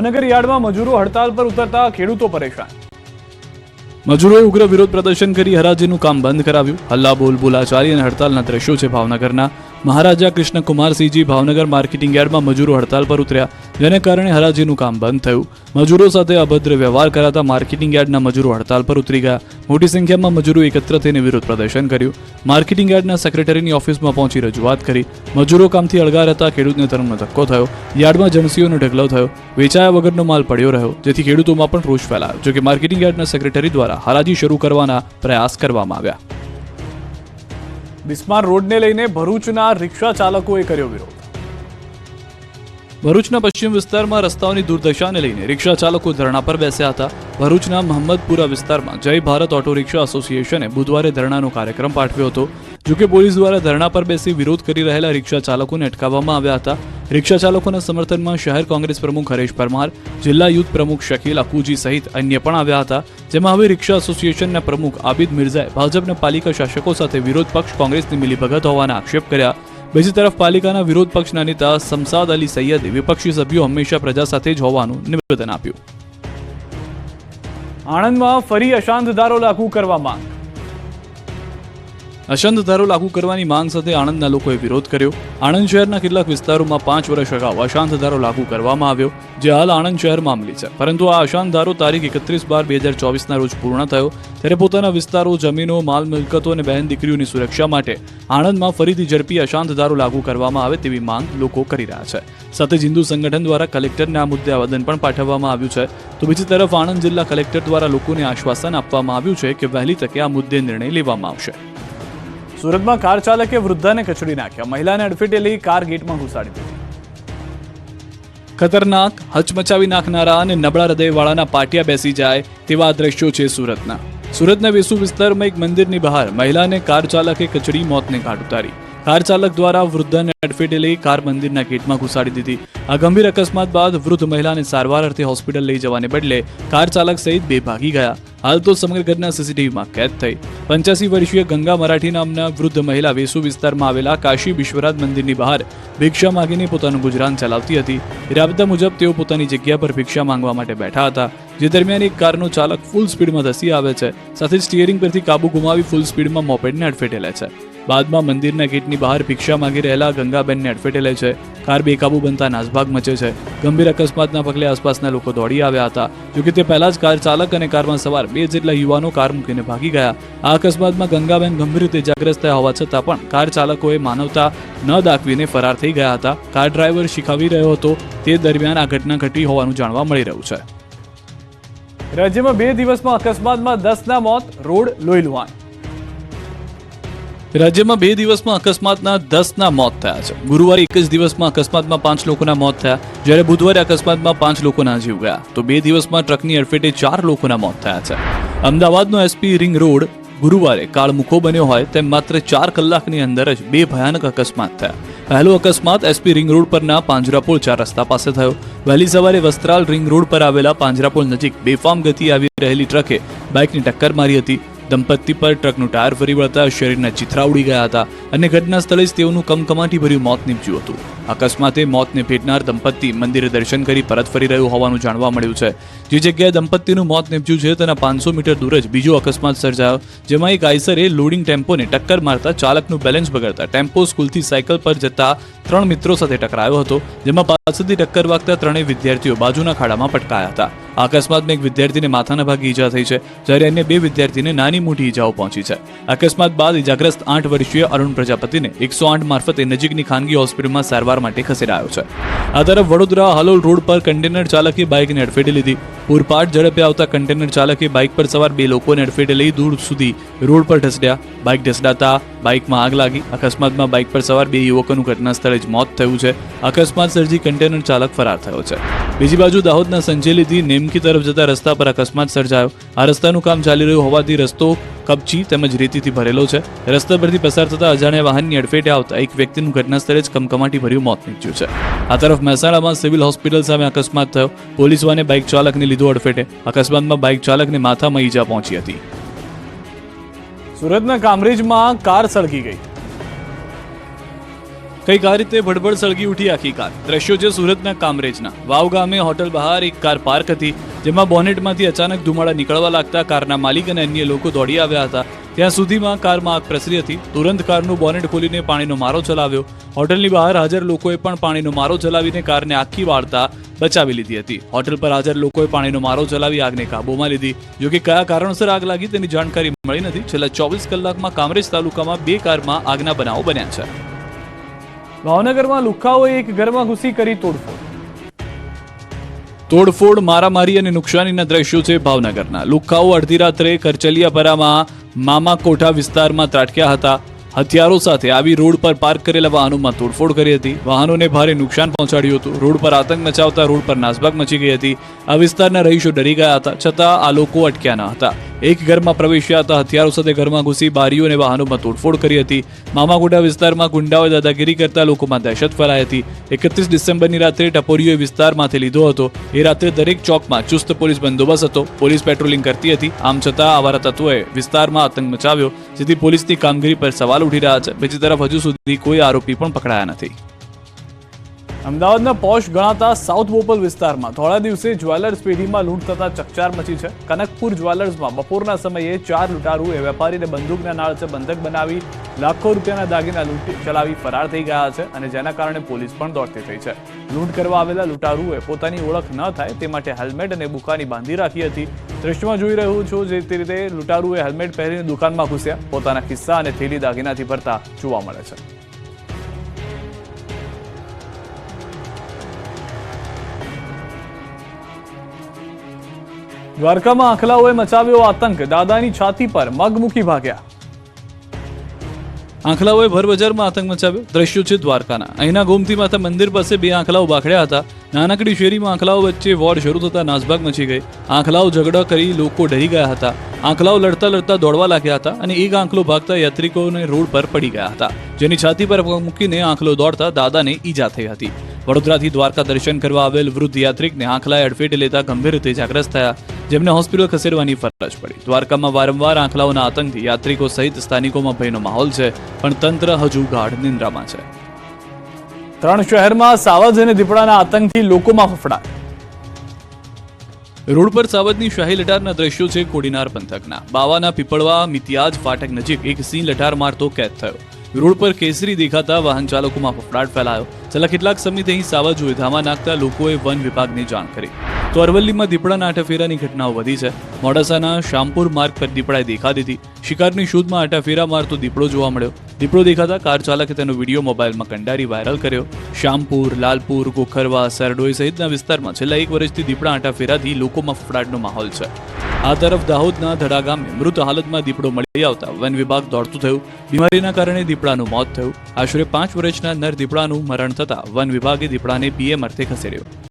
ભાવનગર યાર્ડમાં મજૂરો હડતાલ પર ઉતરતા ખેડૂતો પરેશાન. મજૂરોએ ઉગ્ર વિરોધ પ્રદર્શન કરી હરાજીનું કામ બંધ કરાવ્યું. હલ્લા બોલ બોલાચારી અને હડતાલના દ્રશ્યો છે ભાવનગરના. મહારાજા કૃષ્ણકુમારસિંહજી ભાવનગર માર્કેટિંગ યાર્ડમાં મજૂરો હડતાલ પર ઉતર્યા. જેને કારણે હરાજીનું કામ બંધ થયું. મજૂરો સાથે અભદ્ર વ્યવહાર કરાતા માર્કેટિંગ યાર્ડના મજૂરો હડતાલ પર ઉતરી ગયા. મોટી સંખ્યામાં મજૂરો એકત્ર થઈને વિરોધ પ્રદર્શન કર્યું. માર્કેટિંગ યાર્ડના સેક્રેટરીની ઓફિસમાં પહોંચી રજૂઆત કરી. મજૂરો કામથી અળગા રહેતા ખેડૂતને ધર્મનો ધક્કો થયો. યાર્ડમાં જણસીઓનો ઢગલો થયો. વેચાયા વગરનો માલ પડ્યો રહ્યો. જેથી ખેડૂતોમાં પણ રોષ ફેલાયો. જોકે માર્કેટિંગ યાર્ડના સેક્રેટરી દ્વારા હરાજી શરૂ કરવાના પ્રયાસ કરવામાં આવ્યા. બિસ્માર રોડને લઈને ભરૂચના રિક્ષા ચાલકોએ કર્યો વિરોધ. ભરૂચના પશ્ચિમ વિસ્તારમાં રસ્તાઓની દુર્દશાને લઈને રિક્ષા ચાલકો ધરણા પર બેસ્યા હતા. ભરૂચના મહમ્મદપુરા વિસ્તારમાં જય ભારત ઓટો રિક્ષા એસોસિએશને બુધવારે ધરણાનો કાર્યક્રમ પાઠવ્યો હતો. જોકે પોલીસ દ્વારા ધરણા પર બેસી વિરોધ કરી રહેલા રિક્ષા ચાલકોને અટકાવવામાં આવ્યા હતા. રિક્ષા ચાલકોના સમર્થનમાં શહેર કોંગ્રેસ પ્રમુખ હરેશ પરમાર, જિલ્લા યુથ પ્રમુખ શકીલ અકુજી સહિત અન્ય પણ આવ્યા હતા. જેમાં હવે રિક્ષા એસોસિએશનના પ્રમુખ આબિદ મિર્ઝાએ ભાજપના પાલિકા શાસકો સાથે વિરોધ પક્ષ કોંગ્રેસની મિલીભગત હોવાના આક્ષેપ કર્યા. બીજી તરફ પાલિકાના વિરોધ પક્ષના નેતા સમસાદ અલી સૈયદે વિપક્ષી સભ્યો હંમેશા પ્રજા સાથે જ હોવાનું નિવેદન આપ્યું. આણંદમાં ફરી અશાંત ધારો લાગુ કરવા માંગ. અશંત ધારો લાગુ કરવાની માંગ સાથે આણંદના લોકોએ વિરોધ કર્યો. આણંદ શહેરના કેટલાક વિસ્તારોમાં પાંચ વર્ષ અગાઉ અશાંત ધારો લાગુ કરવામાં આવ્યો, જે હાલ આણંદ શહેર મામલી છે. પરંતુ આ અશાંત ધારો તારીખ એકત્રીસ બાર બે હજાર ચોવીસના રોજ પૂર્ણ થયો. ત્યારે પોતાના વિસ્તારો, જમીનો, માલ, મિલકતો અને બહેન દીકરીઓની સુરક્ષા માટે આણંદમાં ફરીથી ઝડપી અશાંત ધારો લાગુ કરવામાં આવે તેવી માંગ લોકો કરી રહ્યા છે. સાથે જ હિન્દુ સંગઠન દ્વારા કલેક્ટરને આ મુદ્દે આવેદન પણ પાઠવવામાં આવ્યું છે. તો બીજી તરફ આણંદ જિલ્લા કલેક્ટર દ્વારા લોકોને આશ્વાસન આપવામાં આવ્યું છે કે વહેલી તકે આ મુદ્દે નિર્ણય લેવામાં આવશે. સુરતમાં કાર ચાલકે વૃદ્ધાને કચડી નાખ્યા. મહિલાને અડફેટે લઈ કાર ગેટમાં ઘુસાડી દીધી. ખતરનાક, હચમચાવી નાખનારા અને નબળા હૃદયવાળાના પાટિયા બેસી જાય તેવા દ્રશ્યો છે સુરતના. સુરતના વેસુ વિસ્તારમાં એક મંદિરની બહાર મહિલાને કાર ચાલકે કચડી મોતને ઘાટ ઉતારી. કાર ચાલક દ્વારા વૃદ્ધાને અડફેટે લઈ કાર મંદિરના ગેટમાં ઘુસાડી દીધી. આ ગંભીર અકસ્માત બાદ વૃદ્ધ મહિલાને સારવાર અર્થે હોસ્પિટલ લઈ જવાને બદલે કાર ચાલક સહિત બે ભાગી ગયા. હાલ તો સમગ્ર ઘટના સીસીટીવીમાં કેદ થઈ. પંચ્યાસી વર્ષીય ગંગા મરાઠી નામના વૃદ્ધ મહિલા વેસુ વિસ્તારમાં આવેલા કાશી વિશ્વનાથ મંદિરની બહાર ભિક્ષા માંગીને પોતાનું ગુજરાન ચલાવતી હતી. રાબતા મુજબ તેઓ પોતાની જગ્યા પર ભિક્ષા માંગવા માટે બેઠા હતા, જે દરમિયાન એક કારનો ચાલક ફૂલ સ્પીડમાં ધસી આવે છે, સાથે જ સ્ટીયરિંગ પરથી કાબુ ગુમાવી ફૂલ સ્પીડમાં મોપેડને અડફેટે લે છે. બાદમાં મંદિરના ગેટની બહાર ભિક્ષા માંગી રહેલા ગંગાબેનને અડફેટે લે છે. કાર બેકાબુ બનતા નાસભાગ મચે છે. ગંભીર અકસ્માતના પગલે આસપાસના લોકો દોડી આવ્યા હતા. જોકે તે પહેલા જ કાર ચાલક અને કારમાં સવાર બે જેટલા યુવાનો કાર મૂકીને ભાગી ગયા. આ અકસ્માતમાં ગંગાબેન ગંભીર રીતે ઇજાગ્રસ્ત થયા હોવા છતાં પણ કાર ચાલકોએ માનવતા ન દાખવીને ફરાર થઈ ગયા હતા. કાર ડ્રાઈવર શીખવી રહ્યો હતો. તે દરમિયાન આ ઘટના ઘટી હોવાનું જાણવા મળી રહ્યું છે. રાજ્યમાં બે દિવસમાં અકસ્માતમાં દસના મોત, રોડ લોહીલુહાણ. રાજ્યમાં બે દિવસમાં અકસ્માતના દસના મોત થયા છે. ગુરુવારે એક જ દિવસમાં અકસ્માતમાં પાંચ લોકોના મોત થયા. જ્યારે બુધવારે અકસ્માતમાં પાંચ લોકોના જીવ ગયા. તો બે દિવસમાં ટ્રકની અડફેટે ચાર લોકોના મોત થયા છે. અમદાવાદનો એસપી રિંગ રોડ ગુરુવારે કાળમુખો બન્યો હોય તેમ માત્ર ચાર કલાકની અંદર જ બે ભયાનક અકસ્માત થયા. પહેલો અકસ્માત એસપી રિંગ રોડ પરના પાંજરાપોળ ચાર રસ્તા પાસે થયો. વહેલી સવારે વસ્ત્રાલ રિંગ રોડ પર આવેલા પાંજરાપોળ નજીક બેફામ ગતિ આવી રહેલી ટ્રકે બાઇકની ટક્કર મારી હતી. દંપતી પર ટ્રકનું ટાયર ફરી વળતા શરીરના ચિથરા ઉડી ગયા હતા અને ઘટના સ્થળે જ તેઓનું કમકમાટી ભર્યું મોત નીપજ્યું હતું. અકસ્માતે મોતને ભેટનાર દંપતી મંદિરે દર્શન કરી પરત ફરી રહ્યું હોવાનું જાણવા મળ્યું છે. જે જગ્યાએ દંપતીનું મોત નીપજ્યું છે તેના પાંચસો મીટર દૂર જ બીજો અકસ્માત સર્જાયો, જેમાં એક આઈસરે લોડિંગ ટેમ્પોને ટક્કર મારતા ચાલકનું બેલેન્સ બગડતા ટેમ્પો સ્કૂલથી સાયકલ પર જતા ત્રણ મિત્રો સાથે ટકરાયો હતો, જેમાં પાછળથી ટક્કર વાગતા ત્રણેય વિદ્યાર્થીઓ બાજુના ખાડામાં પટકાયા હતા. અકસ્માતમાં એક વિદ્યાર્થીને માથાના ભાગે ઈજા થઈ છે. જ્યારે અન્ય બે વિદ્યાર્થીને નાની મોટી ઈજાઓ પહોંચી છે. અકસ્માત બાદ ઈજાગ્રસ્ત આઠ વર્ષીય અરુણ પ્રજાપતિને એકસો આઠ મારફતે નજીકની ખાનગી હોસ્પિટલમાં સારવાર માટે ખસેડાયો છે. આ તરફ વડોદરા હલોલ રોડ પર કન્ટેનર ચાલકે બાઇકને અડફેટે લીધી. પૂરપાટ ઝડપે આવતા કન્ટેનર ચાલકે બાઇક પર સવાર બે લોકોને અડફેટે લઈ દૂર સુધી રોડ પર ઢસડ્યા બાઇક ઢસડાતા બાઇકમાં આગ લાગી. અકસ્માતમાં બાઇક પર સવાર બે યુવકોનું ઘટના સ્થળે જ મોત થયું છે. અકસ્માત સર્જી કન્ટેનર ચાલક ફરાર થયો છે. બીજી બાજુ દાહોદના સંજેલીથી નેમકી તરફ જતા રસ્તા પર અકસ્માત સર્જાયો. આ રસ્તાનું કામ ચાલી રહ્યું હોવાથી રસ્તો કપચી તેમજ રેતીથી ભરેલો છે. રસ્તા પરથી પસાર થતા અજાણ્યા વાહનની અડફેટે આવતા એક વ્યક્તિનું ઘટના સ્થળે જ કમકમાટી ભર્યું મોત નીપજ્યું છે. આ તરફ મહેસાણામાં સિવિલ હોસ્પિટલ સામે અકસ્માત થયો. પોલીસ વાને બાઇક ચાલકને લીધો અડફેટે. અકસ્માતમાં બાઇક ચાલકને માથામાં ઈજા પહોંચી હતી. સુરતના કામરેજમાં કાર સળગી ગઈ. કંઈક આ રીતે ભડભડ સળગી ઉઠી આખી કાર. દ્રશ્યો છે સુરતના કામરેજના. વાવ ગામે હોટલ બહાર એક કાર પાર્ક હતી, જેમાં બોનેટમાંથી અચાનક ધુમાડા નીકળવા લાગતા કારના માલિક અને અન્ય લોકો દોડી આવ્યા હતા. ત્યાં સુધીમાં કારમાં આગ પ્રસરી હતી. તુરંત કારનું બોનેટ ખોલીને પાણીનો મારો ચલાવ્યો. હોટલની બહાર હાજર લોકોએ પણ પાણીનો મારો ચલાવીને કારને આખી વાળતા બચાવી લીધી હતી. હોટલ પર હાજર લોકોએ પાણીનો મારો ચલાવી આગને કાબૂમાં લીધી. જોકે કયા કારણોસર આગ લાગી તેની જાણકારી મળી નથી. છેલ્લા ચોવીસ કલાકમાં કામરેજ તાલુકામાં બે કારમાં આગના બનાવો બન્યા છે. ભાવનગરમાં લુખ્ખાઓએ એક ઘરમાં ઘૂસી કરી તોડફોડ. તોડફોડ, મારામારી અને નુકસાનીના દ્રશ્યો છે ભાવનગરના. લુખ્ખાઓ અડધી રાત્રે કરચલિયાપરામાં મામા કોઠા વિસ્તારમાં ત્રાટક્યા હતા. હથિયારો સાથે આવી રોડ પર પાર્ક કરેલા વાહનોમાં તોડફોડ કરી હતી. વાહનોને ભારે નુકસાન પહોંચાડ્યું હતું. રોડ પર આતંક મચાવતા રોડ પર નાસભાગ મચી ગઈ હતી. આ વિસ્તારના રહીશો ડરી ગયા હતા. છતાં આ લોકો અટક્યા ન હતા. એક ઘરમાં પ્રવેશ્યા હતા. હથિયારો સાથે ઘરમાં ઘૂસી બારીઓ અને વાહનોમાં તોડફોડ કરી હતી. મામાગુડા વિસ્તારમાં ગુંડાઓએ દાદાગીરી કરતા લોકોમાં દહેશત ફેલાઈ હતી. એકત્રીસ ડિસેમ્બરની રાત્રે ટપોરીઓએ વિસ્તારમાંથી લીધો હતો. એ રાત્રે દરેક ચોકમાં ચુસ્ત પોલીસ બંદોબસ્ત હતો. પોલીસ પેટ્રોલિંગ કરતી હતી. આમ છતાં આવારા તત્વોએ વિસ્તારમાં આતંક મચાવ્યો, જેથી પોલીસની કામગીરી પર સવાલ ઉઠી રહ્યા છે. બીજી તરફ હજુ સુધી કોઈ આરોપી પણ પકડાયા નથી. અમદાવાદના પોશ ગણાતા સાઉથ બોપલ વિસ્તારમાં થોડા દિવસે જ્વેલર્સ પેઢીમાં લૂંટ થતા ચકચાર મચી છે. કનકપુર જ્વેલર્સમાં બપોરના સમયે ચાર લૂંટારુએ વેપારીને બંદૂકના નાળચે બંધક બનાવી, લાખો રૂપિયાના દાગીના લૂંટી ચલાવી ફરાર થઈ ગયા છે અને જેના કારણે પોલીસ પણ દોડતી થઈ છે. લૂંટ કરવા આવેલા લૂંટારૂએ પોતાની ઓળખ ન થાય તે માટે હેલ્મેટ અને બુકાની બાંધી રાખી હતી. દ્રશ્યમાં જોઈ રહ્યું છું જે રીતે લૂંટારૂએ હેલ્મેટ પહેરીને દુકાનમાં ઘૂસ્યા. પોતાના ખિસ્સા અને થેલી દાગીનાથી ભરતા જોવા મળે છે. દ્વારકામાં આંખલાઓએ મચાવ્યો આતંક. દાદાની છાતી પર મગ મૂકી ભાગ્યા. આંખલાઓએ ભરબજારમાં આતંક મચાવ્યો. દ્રશ્યો છે દ્વારકાના. અહીંના ગોમતી માતા મંદિર પાસે બે આંખલાઓ બાખડ્યા હતા. નાનકડી શેરીમાં આંખલાઓ વચ્ચે વોર શરૂ થતા નાસભાગ મચી ગઈ. આંખલાઓ ઝઘડા કરી લોકો ડરી ગયા હતા. આંખલાઓ લડતા લડતા દોડવા લાગ્યા હતા અને એક આંખલો ભાગતા યાત્રિકોને રોડ પર પડી ગયા હતા. જેની છાતી પર મૂકીને આંખલો દોડતા દાદાને ઈજા થઈ હતી. વડોદરાથી દ્વારકા દર્શન કરવા આવેલ વૃદ્ધ યાત્રિકને આંખલાએ અડફેટે લેતા ગંભીર રીતે જાગ્રસ્ત થયા. જેમને હોસ્પિટલ ખસેડવાની ફરજ પડી. દ્વારકામાં વારંવાર આંખલાઓના આતંકથી યાત્રિકો સહિત સ્થાનિકોમાં ભયનો માહોલ છે, પણ તંત્ર હજુ ગાઢ નિંદ્રામાં છે. ત્રણ શહેરમાં સાવજ અને દીપડાના આતંકથી લોકોમાં ફફડાટ. રોડ પર સાવજની શાહી લટારના દ્રશ્યો છે કોડીનાર પંથકના. બાવાના પીપળવા મિતિયાજ ફાટક નજીક એક સિંહ લટાર મારતો કેદ થયો. રોડ પર કેસરી દેખાતા વાહન ચાલકોમાં ફફડાટ ફેલાયો. છેલ્લા કેટલાક સમયથી અહીં સાવજ ધામા નાખતા લોકોએ વન વિભાગને જાણ કરી. તો અરવલ્લીમાં દીપડાના આટાફેરાની ઘટનાઓ વધી છે. મોડાસાના શામપુર માર્ગ પર દીપડાએ દેખા દીધી. શિકારની શોધમાં આટાફેરા મારતો દીપડો જોવા મળ્યો. દીપડો દેખાતા કાર ચાલકે તેનો વીડિયો મોબાઈલમાં કંડારી વાયરલ કર્યો. શામપુર, લાલપુર, ગોખરવા, સરડોઈ સહિતના વિસ્તારમાં છેલ્લા એક વર્ષથી દીપડા આટાફેરાથી લોકોમાં ફફડાટનો માહોલ છે. આ તરફ દાહોદના ધડા ગામે મૃત હાલતમાં દીપડો મળી આવતા વન વિભાગ દોડતું થયું. બીમારીના કારણે દીપડાનું મોત થયું. આશરે પાંચ વર્ષના નર દીપડાનું મરણ થતા વન વિભાગે દીપડાને પીએમ અર્થે ખસેડ્યો.